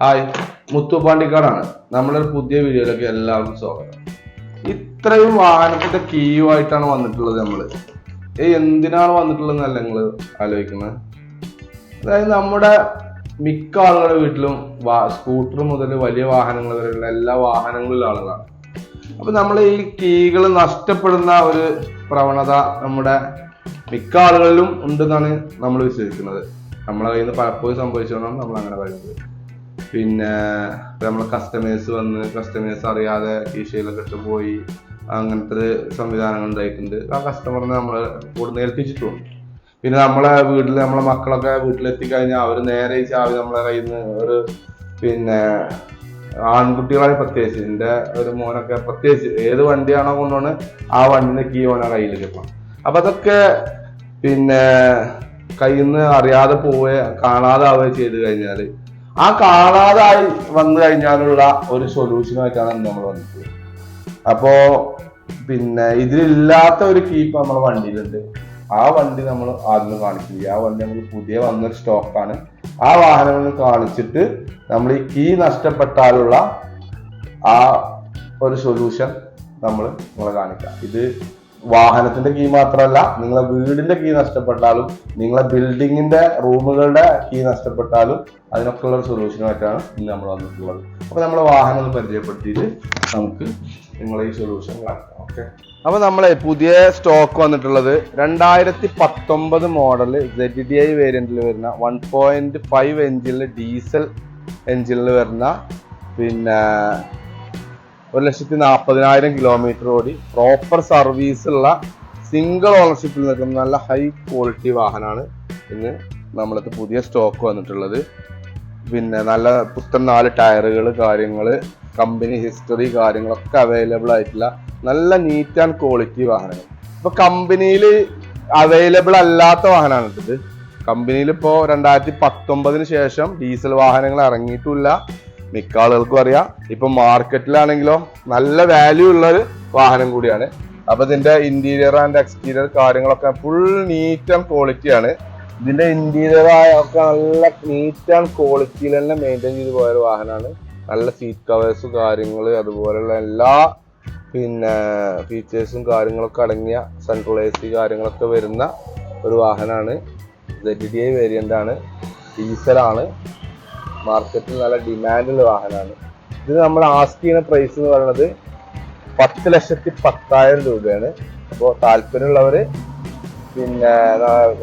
Hi മുത്തുപാണ്ടിക്കാടാണ് നമ്മളൊരു പുതിയ വീഡിയോയിലേക്ക് എല്ലാവർക്കും സ്വാഗതം. ഇത്രയും വാഹനത്തിന്റെ കീയുമായിട്ടാണ് വന്നിട്ടുള്ളത് നമ്മൾ. ഏ എന്തിനാണ് വന്നിട്ടുള്ളതെന്നല്ല നിങ്ങൾ ആലോചിക്കുന്നത്. അതായത് നമ്മുടെ മിക്ക ആളുകളുടെ വീട്ടിലും സ്കൂട്ടർ മുതൽ വലിയ വാഹനങ്ങൾ വരെയുള്ള എല്ലാ വാഹനങ്ങളിലും ആളുകളാണ്. അപ്പൊ നമ്മൾ ഈ കീകൾ നഷ്ടപ്പെടുന്ന ഒരു പ്രവണത നമ്മുടെ മിക്ക ആളുകളിലും ഉണ്ടെന്നാണ് നമ്മൾ വിശ്വസിക്കുന്നത്. നമ്മളെ കയ്യിൽ നിന്ന് പലപ്പോഴും സംഭവിച്ചുകൊണ്ടാണ് നമ്മൾ അങ്ങനെ പറയുന്നത്. പിന്നെ നമ്മളെ കസ്റ്റമേഴ്സ് വന്ന് കസ്റ്റമേഴ്സ് അറിയാതെ കീശയിലൊക്കെ ഇട്ട് പോയി അങ്ങനത്തെ സംവിധാനങ്ങൾ ഉണ്ടായിട്ടുണ്ട്. ആ കസ്റ്റമറിനെ നമ്മൾ കൂടുതൽ ഏൽപ്പിച്ചിട്ടുണ്ട് പിന്നെ നമ്മളെ വീട്ടിൽ നമ്മളെ മക്കളൊക്കെ വീട്ടിലെത്തി കഴിഞ്ഞാൽ അവർ നേരെ ചാവി നമ്മളെ കയ്യിൽ നിന്ന് ഒരു പിന്നെ ആൺകുട്ടികളായി പ്രത്യേകിച്ച്. എന്റെ ഒരു മോനൊക്കെ പ്രത്യേകിച്ച് ഏത് വണ്ടിയാണോ കൊണ്ടുപോണ് ആ വണ്ടിന്റെ കീ ഓനെ കയ്യിൽ കിട്ടണം അപ്പൊ അതൊക്കെ പിന്നെ കയ്യിൽ നിന്ന് അറിയാതെ പോവുക കാണാതെ ആവുകയോ ചെയ്ത് കഴിഞ്ഞാൽ ആ കാണാതായി വന്നു കഴിഞ്ഞാലുള്ള ഒരു സൊല്യൂഷനായിട്ടാണ് നമ്മൾ വന്നിട്ടുള്ളത് അപ്പോ പിന്നെ ഇതിലില്ലാത്ത ഒരു കീപ്പ് നമ്മുടെ വണ്ടിയിലുണ്ട്. ആ വണ്ടി നമ്മൾ ആദ്യം കാണിക്കില്ല ആ വണ്ടി നമ്മൾ പുതിയ വന്നൊരു സ്റ്റോക്കാണ് ആ വാഹനങ്ങൾ കാണിച്ചിട്ട് നമ്മൾ ഈ കീ നഷ്ടപ്പെട്ടാലുള്ള ആ ഒരു സൊല്യൂഷൻ നമ്മൾ നിങ്ങളെ കാണിക്കാം. ഇത് വാഹനത്തിന്റെ കീ മാത്രമല്ല നിങ്ങളെ വീടിന്റെ കീ നഷ്ടപ്പെട്ടാലും നിങ്ങളെ ബിൽഡിങ്ങിന്റെ റൂമുകളുടെ കീ നഷ്ടപ്പെട്ടാലും അതിനൊക്കെയുള്ള ഒരു സൊല്യൂഷനുമായിട്ടാണ് ഇന്ന് നമ്മൾ വന്നിട്ടുള്ളത്. അപ്പൊ നമ്മളെ വാഹനം ഒന്ന് പരിചയപ്പെടുത്തിയിട്ട് നമുക്ക് നിങ്ങളെ ഈ സൊല്യൂഷൻ കാണിക്കാം ഓക്കെ അപ്പൊ നമ്മളെ പുതിയ സ്റ്റോക്ക് വന്നിട്ടുള്ളത് രണ്ടായിരത്തി പത്തൊമ്പത് മോഡൽ സെഡ് ഡി ഐ വേരിയന്റിൽ വരുന്ന വൺ പോയിന്റ് ഫൈവ് എഞ്ചിനിൽ ഡീസൽ എഞ്ചിനിൽ വരുന്ന പിന്നെ ഒരു ലക്ഷത്തി നാൽപ്പതിനായിരം കിലോമീറ്റർ ഓടി പ്രോപ്പർ സർവീസ് ഉള്ള സിംഗിൾ ഓണർഷിപ്പിൽ നിൽക്കുന്ന നല്ല ഹൈ ക്വാളിറ്റി വാഹനമാണ് ഇന്ന് നമ്മളത് പുതിയ സ്റ്റോക്ക് വന്നിട്ടുള്ളത്. പിന്നെ നല്ല പുത്തൻ നാല് ടയറുകൾ കാര്യങ്ങൾ കമ്പനി ഹിസ്റ്ററി കാര്യങ്ങളൊക്കെ അവൈലബിൾ ആയിട്ടുള്ള നല്ല നീറ്റ് ആൻഡ് ക്വാളിറ്റി വാഹനങ്ങൾ. ഇപ്പൊ കമ്പനിയിൽ അവൈലബിൾ അല്ലാത്ത വാഹനമാണ് ഇത്. കമ്പനിയിൽ ഇപ്പോൾ രണ്ടായിരത്തി പത്തൊമ്പതിന് ശേഷം ഡീസൽ വാഹനങ്ങൾ ഇറങ്ങിയിട്ടില്ല. മിക്ക ആളുകൾക്കും അറിയാം. ഇപ്പം മാർക്കറ്റിലാണെങ്കിലോ നല്ല വാല്യൂ ഉള്ള ഒരു വാഹനം കൂടിയാണ്. അപ്പൊ ഇതിന്റെ ഇന്റീരിയർ ആൻഡ് എക്സ്റ്റീരിയർ കാര്യങ്ങളൊക്കെ ഫുൾ നീറ്റ് ആൻഡ് ക്വാളിറ്റി ആണ്. ഇതിന്റെ ഇന്റീരിയർ ഒക്കെ നല്ല നീറ്റ് ആൻഡ് ക്വാളിറ്റിയിൽ തന്നെ മെയിന്റെയിൻ ചെയ്ത് പോയ ഒരു വാഹനമാണ് നല്ല സീറ്റ് കവേഴ്സ് കാര്യങ്ങൾ അതുപോലെയുള്ള എല്ലാ പിന്നെ ഫീച്ചേഴ്സും കാര്യങ്ങളൊക്കെ അടങ്ങിയ സെൻട്രൽ എ സി കാര്യങ്ങളൊക്കെ വരുന്ന ഒരു വാഹനമാണ് ഡി ഐ വേരിയന്റ് ആണ്. ഡീസലാണ് മാർക്കറ്റിൽ നല്ല ഡിമാൻഡുള്ള വാഹനമാണ് ഇത് നമ്മൾ ആസ്ക് ചെയ്യുന്ന പ്രൈസ് എന്ന് പറയുന്നത് പത്ത് ലക്ഷത്തി പത്തായിരം രൂപയാണ്. അപ്പോൾ താല്പര്യമുള്ളവർ പിന്നെ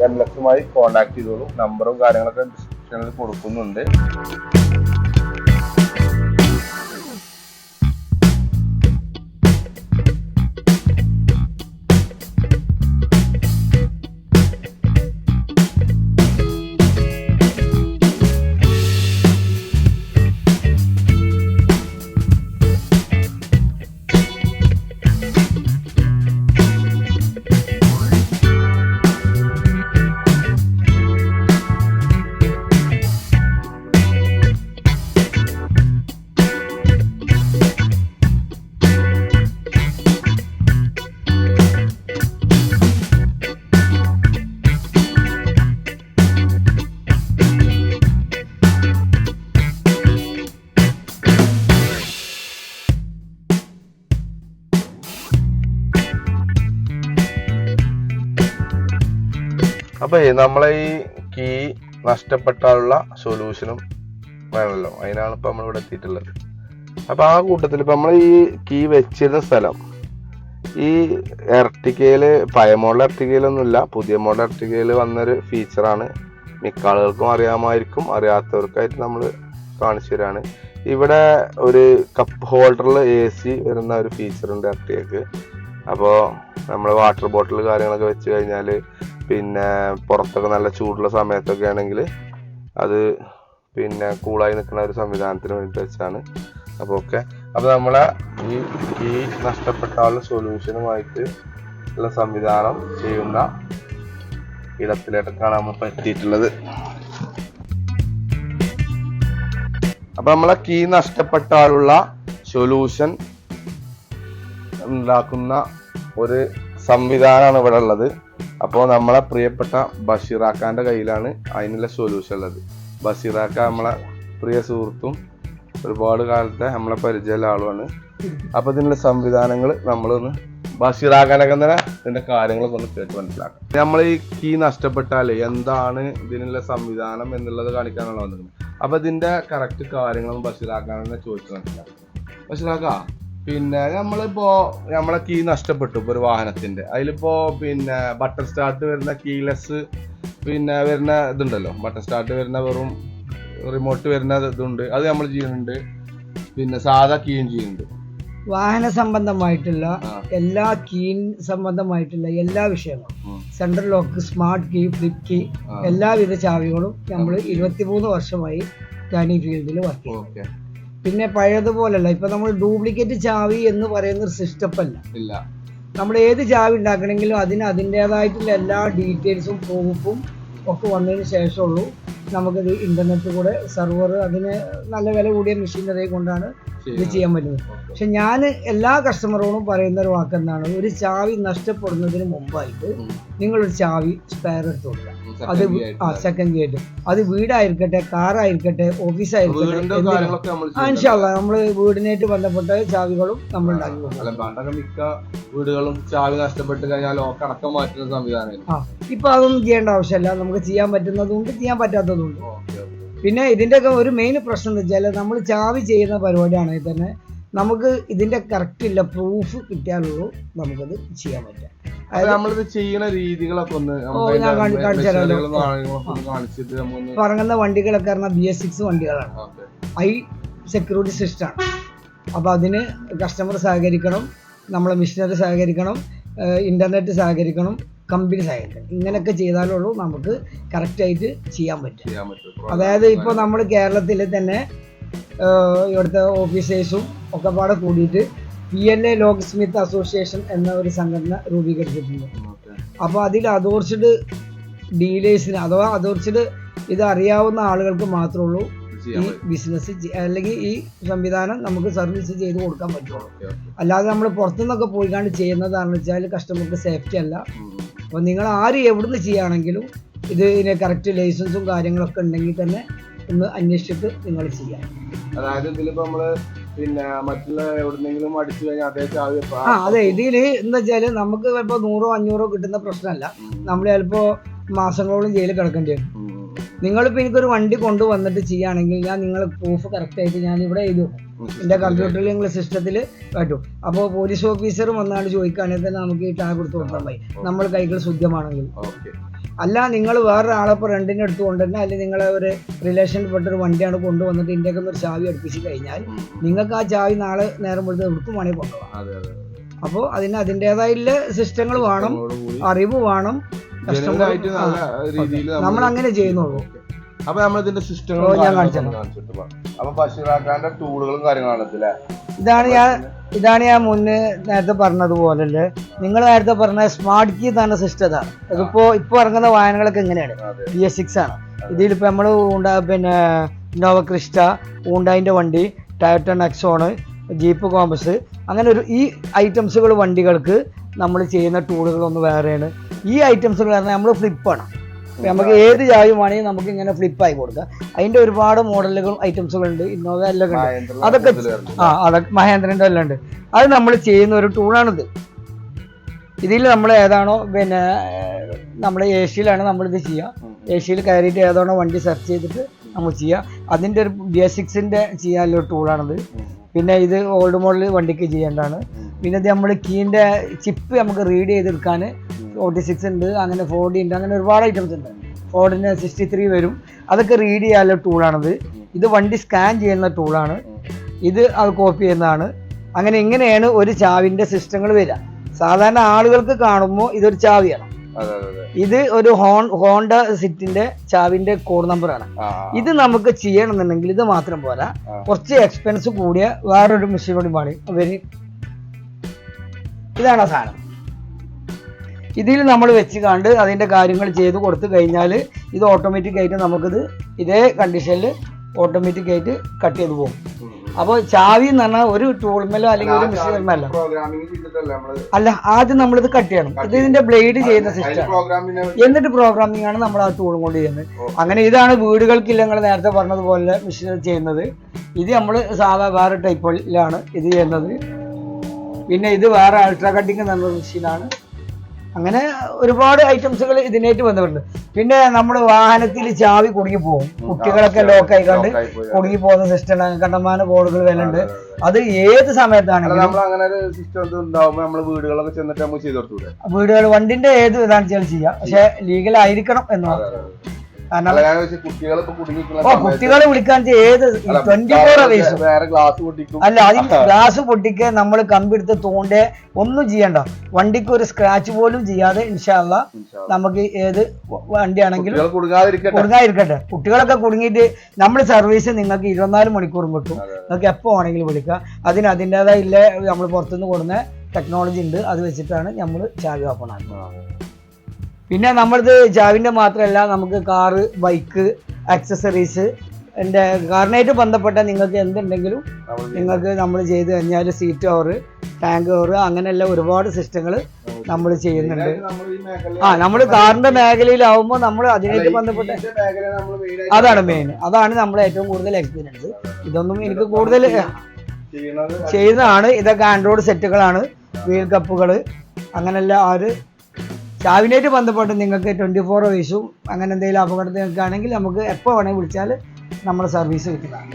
എം ലക്ഷമായി കോണ്ടാക്ട് ചെയ്തോളൂ. നമ്പറും കാര്യങ്ങളൊക്കെ ഡിസ്ക്രിപ്ഷനിൽ കൊടുക്കുന്നുണ്ട്. അപ്പൊ നമ്മളെ ഈ കീ നഷ്ടപ്പെട്ടാലുള്ള സൊല്യൂഷനും വേണമല്ലോ. അതിനാണ് ഇപ്പൊ നമ്മളിവിടെ എത്തിയിട്ടുള്ളത്. അപ്പൊ ആ കൂട്ടത്തിൽ ഇപ്പൊ നമ്മൾ ഈ കീ വെച്ചിരുന്ന സ്ഥലം ഈ എർട്ടിക്കയിൽ പഴയ മോഡൽ എർട്ടിക്കയിലൊന്നുമില്ല പുതിയ മോഡൽ എർട്ടിക്കയിൽ വന്നൊരു ഫീച്ചറാണ് മിക്ക ആളുകൾക്കും അറിയാമായിരിക്കും അറിയാത്തവർക്കായിട്ട് നമ്മൾ കാണിച്ചു തരാണ്. ഇവിടെ ഒരു കപ്പ് ഹോൾഡറിൽ എ സി വരുന്ന ഒരു ഫീച്ചർ ഉണ്ട് എർട്ടികക്ക് അപ്പോൾ നമ്മൾ വാട്ടർ ബോട്ടിൽ കാര്യങ്ങളൊക്കെ വെച്ച് കഴിഞ്ഞാൽ പിന്നെ പുറത്തൊക്കെ നല്ല ചൂടുള്ള സമയത്തൊക്കെ ആണെങ്കിൽ അത് പിന്നെ കൂളായി നിൽക്കുന്ന ഒരു സംവിധാനത്തിന് വേണ്ടി വെച്ചാണ്. അപ്പോൾ ഓക്കെ അപ്പോൾ നമ്മളെ ഈ ഈ നഷ്ടപ്പെട്ടാലുള്ള സൊല്യൂഷനുമായിട്ട് ഉള്ള സംവിധാനം ചെയ്യുന്ന ഇടത്തിലേക്കൊക്കെയാണ് നമ്മൾ പറ്റിയിട്ടുള്ളത്. അപ്പൊ നമ്മളെ കീ നഷ്ടപ്പെട്ടാലുള്ള സൊല്യൂഷൻ ഉണ്ടാക്കുന്ന ഒരു സംവിധാനമാണ് ഇവിടെ ഉള്ളത്. അപ്പോൾ നമ്മളെ പ്രിയപ്പെട്ട ബഷീറാക്കാന്റെ കയ്യിലാണ് അതിനുള്ള സൊല്യൂഷൻ ഉള്ളത്. ബഷീറാക്ക നമ്മളെ പ്രിയ സുഹൃത്തും ഒരുപാട് കാലത്തെ നമ്മളെ പരിചയമുള്ള ആളുമാണ്. അപ്പൊ ഇതിനുള്ള സംവിധാനങ്ങൾ നമ്മളൊന്ന് ബഷീറാക്കാനൊക്കെ തന്നെ ഇതിന്റെ കാര്യങ്ങളൊക്കെ ഒന്ന് കേട്ട് മനസ്സിലാക്കാം. നമ്മൾ ഈ കീ നഷ്ടപ്പെട്ടാൽ എന്താണ് ഇതിനുള്ള സംവിധാനം എന്നുള്ളത് കാണിക്കാനുള്ള വന്നിരുന്നത് അപ്പൊ ഇതിന്റെ കറക്റ്റ് കാര്യങ്ങളൊന്നും ബഷീറാക്കാൻ തന്നെ ചോദിച്ചു മനസ്സിലാക്കാം. ബഷീറാക്ക പിന്നെ നമ്മളിപ്പോ നമ്മളെ കീ നഷ്ടപ്പെട്ടു ഇപ്പൊ ഒരു വാഹനത്തിന്റെ. അതിലിപ്പോ പിന്നെ ബട്ടർ സ്റ്റാർട്ട് വരുന്ന കീലെസ് പിന്നെ വരുന്ന ഇതുണ്ടല്ലോ. ബട്ടർ സ്റ്റാർട്ട് വരുന്ന വെറും റിമോട്ട് വരുന്ന ഇതുണ്ട്. അത് നമ്മൾ ചെയ്യുന്നുണ്ട്. പിന്നെ സാധാ കീയും ചെയ്യുന്നുണ്ട്. വാഹന സംബന്ധമായിട്ടുള്ള എല്ലാ കീ സംബന്ധമായിട്ടുള്ള എല്ലാ വിഷയങ്ങളും. Central lock smart key flip key എല്ലാവിധ ചാവികളും നമ്മൾ ഇരുപത്തിമൂന്ന് വർഷമായി ഞാൻ ഈ ഫീൽഡിൽ വർക്ക് ചെയ്യും ഓക്കെ. പിന്നെ പഴയതുപോലല്ല. ഇപ്പൊ നമ്മൾ ഡ്യൂപ്ലിക്കേറ്റ് ചാവി എന്ന് പറയുന്ന ഒരു സിസ്റ്റപ്പല്ല. അല്ല ഇല്ല. നമ്മൾ ഏത് ചാവി ഉണ്ടാക്കണമെങ്കിലും അതിന് അതിന്റെതായിട്ടുള്ള എല്ലാ ഡീറ്റെയിൽസും പ്രൂഫും ഒക്കെ വന്നതിന് ശേഷമുള്ളൂ നമുക്കിത് ഇന്റർനെറ്റ് കൂടെ സെർവർ അതിന് നല്ല വില കൂടിയ മെഷീനറി കൊണ്ടാണ് ഇത് ചെയ്യാൻ പറ്റുന്നത്. പക്ഷെ ഞാൻ എല്ലാ കസ്റ്റമറോടും പറയുന്ന ഒരു വാക്ക് എന്താണ് ഒരു ചാവി നഷ്ടപ്പെടുന്നതിന് മുമ്പായിട്ട് നിങ്ങളൊരു ചാവി സ്പെയർ എടുത്ത് കൊടുക്കുക. അത് ആ സെക്കൻഡ് ഗേറ്റ് അത് വീടായിരിക്കട്ടെ കാറായിരിക്കട്ടെ ഓഫീസായിരിക്കട്ടെ കാര്യങ്ങളൊക്കെ നമ്മൾ വീടിനായിട്ട് ബന്ധപ്പെട്ട ചാവികളും നമ്മൾ ഉണ്ടാക്കി കൊടുക്കും. മിക്ക വീടുകളും ചാവി നഷ്ടപ്പെട്ട് കഴിഞ്ഞാൽ ലോക്ക് അടക്കം മാറ്റുന്ന സംവിധാനം ഇപ്പൊ അതൊന്നും ചെയ്യേണ്ട ആവശ്യമില്ല. നമുക്ക് ചെയ്യാൻ പറ്റുന്നതുകൊണ്ട് ചെയ്യാൻ പറ്റാത്തതുകൊണ്ട് പിന്നെ ഇതിന്റെയൊക്കെ ഒരു മെയിൻ പ്രശ്നം എന്ന് വെച്ചാൽ നമ്മൾ ചാവി ചെയ്യുന്ന പരിപാടിയാണെങ്കിൽ തന്നെ നമുക്ക് ഇതിന്റെ കറക്റ്റ് ഇല്ല പ്രൂഫ് കിട്ടിയാലുള്ളൂ നമുക്കത് ചെയ്യാൻ പറ്റുക. നമ്മളിത് ചെയ്യുന്ന രീതികളൊക്കെ ഒന്ന് കാണിച്ചിട്ട് ഇപ്പൊ വണ്ടികളൊക്കെ പറഞ്ഞാൽ ബി എസ് സിക്സ് വണ്ടികളാണ്. ഐ സെക്യൂരിറ്റി സിസ്റ്റം ആണ്. അപ്പൊ അതിന് കസ്റ്റമർ സഹകരിക്കണം നമ്മളെ മിഷനറി സഹകരിക്കണം ഇന്റർനെറ്റ് സഹകരിക്കണം കമ്പനി സഹകരിക്കണം. ഇങ്ങനെയൊക്കെ ചെയ്താലുള്ളൂ നമുക്ക് കറക്റ്റായിട്ട് ചെയ്യാൻ പറ്റും. അതായത് ഇപ്പോൾ നമ്മൾ കേരളത്തിൽ തന്നെ ഇവിടുത്തെ ഓഫീസേഴ്സും ഒക്കെ പാടെ കൂടിയിട്ട് P L A locksmith association എന്ന ഒരു സംഘടന രൂപീകരിച്ചിട്ടുണ്ട്. അപ്പോൾ അതിൽ അതോറിച്ചഡ് ഡീലേഴ്സിന് അഥവാ അതോറിച്ചഡ് ഇത് അറിയാവുന്ന ആളുകൾക്ക് മാത്രമേ ഉള്ളൂ ഈ ബിസിനസ് അല്ലെങ്കിൽ ഈ സംവിധാനം നമുക്ക് സർവീസ് ചെയ്ത് കൊടുക്കാൻ പറ്റുള്ളൂ. അല്ലാതെ നമ്മൾ പുറത്തുനിന്നൊക്കെ പോയിക്കാണ്ട് ചെയ്യുന്നതാണെന്ന് വെച്ചാൽ കസ്റ്റമർക്ക് സേഫ്റ്റി അല്ല. അപ്പോൾ നിങ്ങൾ ആര് എവിടുന്ന് ചെയ്യുകയാണെങ്കിലും ഇതിന് കറക്റ്റ് ലൈസൻസും കാര്യങ്ങളൊക്കെ ഉണ്ടെങ്കിൽ തന്നെ ഒന്ന് അന്വേഷിച്ചിട്ട് നിങ്ങൾ ചെയ്യാം. അതായത് ഇതിലിപ്പോൾ നമ്മൾ പിന്നെ മറ്റുള്ള എവിടെന്നെങ്കിലും അടിച്ചു കഴിഞ്ഞാൽ അതേ ചാവി ആ അതെ ഇതിൽ എന്താ വെച്ചാൽ നമുക്ക് ചിലപ്പോ നൂറോ അഞ്ഞൂറോ കിട്ടുന്ന പ്രശ്നമല്ല. നമ്മൾ ചിലപ്പോ മാസങ്ങളോളം ജയിലിൽ കിടക്കേണ്ടി വരും. നിങ്ങളിപ്പോൾ എനിക്കൊരു വണ്ടി കൊണ്ടുവന്നിട്ട് ചെയ്യുകയാണെങ്കിൽ ഞാൻ നിങ്ങൾ പ്രൂഫ് കറക്റ്റ് ആയിട്ട് ഞാൻ ഇവിടെ ചെയ്തു എന്റെ എന്റെ കമ്പ്യൂട്ടറിൽ നിങ്ങൾ സിസ്റ്റത്തിൽ കേട്ടു അപ്പോൾ പോലീസ് ഓഫീസർ വന്നാണ് ചോദിക്കുകയാണെങ്കിൽ തന്നെ നമുക്ക് ഈ ടാഗ് കൊടുത്ത് കൊടുക്കാൻ മതി നമ്മൾ കൈകൾ ശുദ്ധമാണെങ്കിൽ. അല്ല നിങ്ങൾ വേറൊരാളെ ഇപ്പോൾ റെന്റിന് എടുത്ത് കൊണ്ടുവരുന്ന അല്ലെങ്കിൽ നിങ്ങളെ ഒരു റിലേഷനിൽപ്പെട്ട ഒരു വണ്ടിയാണ് കൊണ്ടുവന്നിട്ട് ഇതിന്റെയൊക്കെ ഒരു ചാവി അടുപ്പിച്ച് കഴിഞ്ഞാൽ. നിങ്ങൾക്ക് ആ ചാവി നാളെ നേരം പോലത്തെ എവിടേക്കും വേണമെങ്കിൽ കൊണ്ടുപോകാം. അപ്പോൾ അതിന് അതിന്റെതായുള്ള സിസ്റ്റങ്ങൾ വേണം അറിവ് വേണം നമ്മൾ അങ്ങനെ ചെയ്യുന്നുള്ളൂ. അപ്പൊ നമ്മൾ ഇതിന്റെ സിസ്റ്റങ്ങളും ഞാൻ പോവാം. അപ്പൊ ബഷീറാക്കാന്റെ ടൂളുകളും കാര്യങ്ങളാണ് ഇതിലെ ഇതാണ് ഞാൻ ഇതാണ് ഞാൻ മുന്നേ നേരത്തെ പറഞ്ഞതുപോലെ നിങ്ങൾ നേരത്തെ പറഞ്ഞ സ്മാർട്ട് കീ തന്നെ സിസ്റ്റം ഇതാണ് ഇതിപ്പോ ഇപ്പൊ ഇറങ്ങുന്ന വാഹനങ്ങളൊക്കെ എങ്ങനെയാണ് ബി എസ് സിക്സ് ആണ്. ഇതിലിപ്പോ നമ്മൾ പിന്നെ ഇന്നോവ ക്രിസ്റ്റ ഊണ്ടായിന്റെ വണ്ടി ടയറ്റൺ എക്സോണ് ജീപ്പ് കോമ്പസ് അങ്ങനെ ഒരു ഈ ഐറ്റംസുകൾ വണ്ടികൾക്ക് നമ്മൾ ചെയ്യുന്ന ടൂളുകൾ ഒന്ന് വേറെയാണ്. ഈ ഐറ്റംസുകൾ പറഞ്ഞാൽ നമ്മൾ ഫ്ലിപ്പാണ് നമുക്ക് ഏത് ചാവി വേണമെങ്കിൽ നമുക്ക് ഇങ്ങനെ ഫ്ലിപ്പ് ആയി കൊടുക്കാം. അതിന്റെ ഒരുപാട് മോഡലുകളും ഐറ്റംസുകൾ ഉണ്ട് ഇന്നോവ എല്ലാം ഉണ്ട് അതൊക്കെ ആ അതൊക്കെ മഹേന്ദ്രന്റെ എല്ലാം ഉണ്ട്. അത് നമ്മൾ ചെയ്യുന്ന ഒരു ടൂളാണിത് ഇതിൽ നമ്മൾ ഏതാണോ പിന്നെ നമ്മുടെ ഏഷ്യയിലാണ് നമ്മളിത് ചെയ്യുക ഏഷ്യയിൽ കയറിയിട്ട് ഏതാണോ വണ്ടി സെർച്ച് ചെയ്തിട്ട് നമ്മൾ ചെയ്യുക അതിന്റെ ഒരു ബേസിക്സിന്റെ ചെയ്യാനുള്ള ടൂളാണിത് പിന്നെ ഇത് ഓൾഡ് മോഡൽ വണ്ടിക്ക് ചെയ്യേണ്ടതാണ്. പിന്നെ ഇത് നമ്മൾ കീന്റെ ചിപ്പ് നമുക്ക് റീഡ് ചെയ്തെടുക്കാൻ ഫോർട്ടി സിക്സ് ഉണ്ട് അങ്ങനെ ഫോർട്ടി ഉണ്ട് അങ്ങനെ ഒരുപാട് ഐറ്റംസ് ഉണ്ട്. ഫോർഡിന് സിക്സ്റ്റി ത്രീ വരും. അതൊക്കെ റീഡ് ചെയ്യാനുള്ള ടൂളാണിത് ഇത് വണ്ടി സ്കാൻ ചെയ്യുന്ന ടൂളാണ് ഇത് അത് കോപ്പി ചെയ്യുന്നതാണ്. അങ്ങനെ ഇങ്ങനെയാണ് ഒരു ചാവിന്റെ സിസ്റ്റങ്ങൾ വരിക. സാധാരണ ആളുകൾക്ക് കാണുമ്പോൾ ഇതൊരു ചാവിയാണ് ഇത് ഒരു ഹോൺ ഹോണ്ട സിറ്റിന്റെ ചാവിന്റെ കോഡ് നമ്പറാണ് ആണ്. ഇത് നമുക്ക് ചെയ്യണമെന്നുണ്ടെങ്കിൽ ഇത് മാത്രം പോരാ. കുറച്ച് എക്സ്പെൻസ് കൂടിയ വേറൊരു മെഷീൻ കൂടി വേണം അവർ ഇതാണ് ആ സാധനം. ഇതിൽ നമ്മൾ വെച്ച് കണ്ട് അതിന്റെ കാര്യങ്ങൾ ചെയ്ത് കൊടുത്തു കഴിഞ്ഞാൽ ഇത് ഓട്ടോമാറ്റിക് ആയിട്ട് നമുക്കിത് ഇതേ കണ്ടീഷനിൽ ഓട്ടോമാറ്റിക് ആയിട്ട് കട്ട് ചെയ്ത് പോകും. അപ്പോൾ ചാവി എന്ന് പറഞ്ഞാൽ ഒരു ടൂൾമെലോ അല്ലെങ്കിൽ ഒരു മെഷീൻമേലോ പ്രോഗ്രാമിംഗ് ചെയ്തിട്ടല്ലേ നമ്മൾ? അല്ല ആദ്യം നമ്മളിത് കട്ട് ചെയ്യണം. ഇത് ഇതിന്റെ ബ്ലേഡ് ചെയ്യുന്ന സിസ്റ്റം എന്നിട്ട് പ്രോഗ്രാമിംഗ് ആണ് നമ്മൾ ആ ടൂളും കൊണ്ട് ചെയ്യുന്നത്. അങ്ങനെ ഇതാണ് വീടുകൾക്കില്ല നിങ്ങൾ നേരത്തെ പറഞ്ഞതുപോലെ മെഷീൻ ചെയ്യുന്നത്. ഇത് നമ്മൾ സാധാ വേറെ ടൈപ്പിലാണ് ഇത് ചെയ്യുന്നത്. പിന്നെ ഇത് വേറെ അൾട്രാ കട്ടിങ് എന്ന് പറഞ്ഞ മെഷീനാണ് അങ്ങനെ ഒരുപാട് ഐറ്റംസുകൾ ഇതിനായിട്ട് ബന്ധപ്പെട്ടുണ്ട് പിന്നെ നമ്മൾ വാഹനത്തിൽ ചാവി കുടുങ്ങി പോകും കുട്ടികളൊക്കെ ലോക്കായി കണ്ട് കുടുങ്ങി പോകുന്ന സിസ്റ്റം കണ്ടമാന ബോർഡുകൾ വരുന്നുണ്ട് അത് ഏത് സമയത്താണെങ്കിലും അങ്ങനെ ഒരു സിസ്റ്റം ഉണ്ടാവുമ്പോൾ നമ്മൾ വീടുകളൊക്കെ ചെന്നിട്ട് നമുക്ക് ചെയ്ത് വീടുകൾ വണ്ടിന്റെ ഏത് ഇതാണ് ചെയ്യാം. പക്ഷെ ലീഗൽ ആയിരിക്കണം എന്ന് കുട്ടികൾ കുട്ടികളെ വിളിക്കാൻ ഏത് ട്വന്റി ഫോർ അവേഴ്സ് വേറെ ഗ്ലാസ് പൊട്ടിക്കും. അല്ല അതിൽ ഗ്ലാസ് പൊട്ടിക്ക് നമ്മൾ കമ്പെടുത്ത് തോണ്ടേ ഒന്നും ചെയ്യണ്ട. വണ്ടിക്ക് ഒരു സ്ക്രാച്ച് പോലും ചെയ്യാതെ ഇൻഷാല്ല നമുക്ക് ഏത് വണ്ടിയാണെങ്കിലും കുടുങ്ങാതിരിക്കട്ടെ. കുട്ടികളൊക്കെ കുടുങ്ങിയിട്ട് നമ്മൾ സർവീസ് നിങ്ങൾക്ക് ഇരുപത്തിനാല് മണിക്കൂറും കിട്ടും. നിങ്ങൾക്ക് എപ്പോൾ വേണമെങ്കിലും വിളിക്കാം. അതിന് അതിന്റെതായ ഇല്ല നമ്മൾ പുറത്തുനിന്ന് കൊടുക്കുന്ന ടെക്നോളജി ഉണ്ട്. അത് വെച്ചിട്ടാണ് നമ്മൾ ചാവി ഓപ്പൺ ആക്കുന്നത്. പിന്നെ നമ്മളിത് ജാവിന്റെ മാത്രമല്ല നമുക്ക് കാറ് ബൈക്ക് ആക്സസറീസ് എന്റെ കാറിനായിട്ട് ബന്ധപ്പെട്ട നിങ്ങൾക്ക് എന്തുണ്ടെങ്കിലും നിങ്ങൾക്ക് നമ്മൾ ചെയ്ത് കഴിഞ്ഞാൽ സീറ്റ് ഓവർ ടാങ്ക് ഓവർ അങ്ങനെയുള്ള ഒരുപാട് സിസ്റ്റങ്ങൾ നമ്മൾ ചെയ്യുന്നുണ്ട്. ആ നമ്മൾ കാറിന്റെ മേഖലയിലാവുമ്പോൾ നമ്മൾ അതിനായിട്ട് ബന്ധപ്പെട്ട അതാണ് മെയിൻ അതാണ് നമ്മൾ ഏറ്റവും കൂടുതൽ എക്സ്പീരിയൻസ് ഇതൊന്നും എനിക്ക് കൂടുതൽ ചെയ്യുന്നത് ചെയ്യുന്നതാണ്. ഇതൊക്കെ ആൻഡ്രോയിഡ് സെറ്റുകളാണ് വീൽ കപ്പുകൾ അങ്ങനെയുള്ള ആ ഒരു ചാവിനായിട്ട് ബന്ധപ്പെട്ട് നിങ്ങൾക്ക് ട്വന്റി ഫോർ വയസ്സും അങ്ങനെ എന്തെങ്കിലും അപകടത്തിൽ നിൽക്കുകയാണെങ്കിൽ നമുക്ക് എപ്പോൾ വേണമെങ്കിൽ വിളിച്ചാൽ നമ്മുടെ സർവീസ് കിട്ടുന്നതാണ്.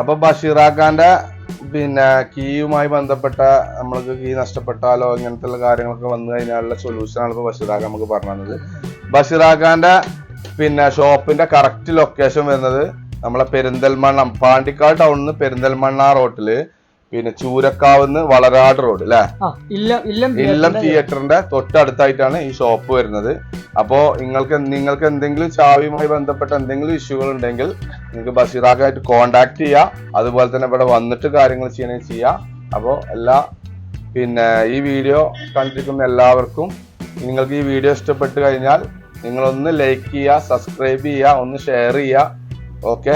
അപ്പൊ ബഷീറാഖാന്റെ പിന്നെ കീയുമായി ബന്ധപ്പെട്ട നമ്മൾക്ക് കീ നഷ്ടപ്പെട്ടാലോ ഇങ്ങനത്തെ കാര്യങ്ങളൊക്കെ വന്നു കഴിഞ്ഞാലുള്ള സൊല്യൂഷനാണ് ഇപ്പൊ ബഷീറാഖ് നമുക്ക് പറഞ്ഞു തന്നത്. പിന്നെ ഷോപ്പിന്റെ കറക്റ്റ് ലൊക്കേഷൻ വരുന്നത് നമ്മളെ പെരിന്തൽമണ്ണ പാണ്ടിക്കാട് ടൗണിൽ നിന്ന് പെരിന്തൽമണ്ണ റോട്ടിൽ പിന്നെ ചൂരക്കാവുന്ന് വളരാട് റോഡ് അല്ലേ ഇല്ല തിയേറ്ററിന്റെ തൊട്ടടുത്തായിട്ടാണ് ഈ ഷോപ്പ് വരുന്നത്. അപ്പോ നിങ്ങൾക്ക് നിങ്ങൾക്ക് എന്തെങ്കിലും ചാവിയുമായി ബന്ധപ്പെട്ട എന്തെങ്കിലും ഇഷ്യൂകൾ ഉണ്ടെങ്കിൽ നിങ്ങൾക്ക് ബഷീറാക്കായിട്ട് കോണ്ടാക്ട് ചെയ്യാം. അതുപോലെ തന്നെ ഇവിടെ വന്നിട്ട് കാര്യങ്ങൾ ചെയ്യണമെങ്കിൽ ചെയ്യാം. അപ്പോൾ എല്ലാ പിന്നെ ഈ വീഡിയോ കണ്ടിരിക്കുന്ന എല്ലാവർക്കും നിങ്ങൾക്ക് ഈ വീഡിയോ ഇഷ്ടപ്പെട്ട് കഴിഞ്ഞാൽ നിങ്ങളൊന്ന് ലൈക്ക് ചെയ്യുക സബ്സ്ക്രൈബ് ചെയ്യുക ഒന്ന് ഷെയർ ചെയ്യുക. ഓക്കെ